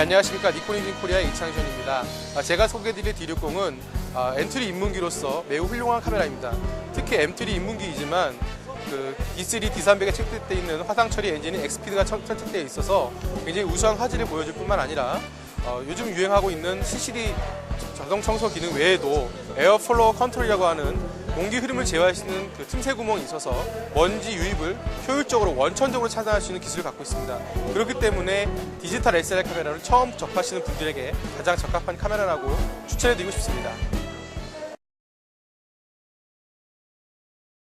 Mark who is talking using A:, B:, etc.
A: 안녕하십니까 니콘인진 코리아의 이창준입니다. 아, 제가 소개해드릴 D60은 아, 엔트리 입문기로서 매우 훌륭한 카메라입니다. 특히 M3 입문기이지만 그 D3, D300에 채택되어 있는 화상 처리 엔진인 엑스피드가 천- 선택되어 있어서 굉장히 우수한 화질을 보여줄 뿐만 아니라 어, 요즘 유행하고 있는 CCD 자동 청소 기능 외에도 에어 플로어 컨트롤이라고 하는 공기 흐름을 있는 그 틈새 구멍이 있어서 먼지 유입을 효율적으로 원천적으로 차단할 수 있는 기술을 갖고 있습니다. 그렇기 때문에 디지털 SLR 카메라를 처음 접하시는 분들에게 가장 적합한 카메라라고 추천해드리고 싶습니다.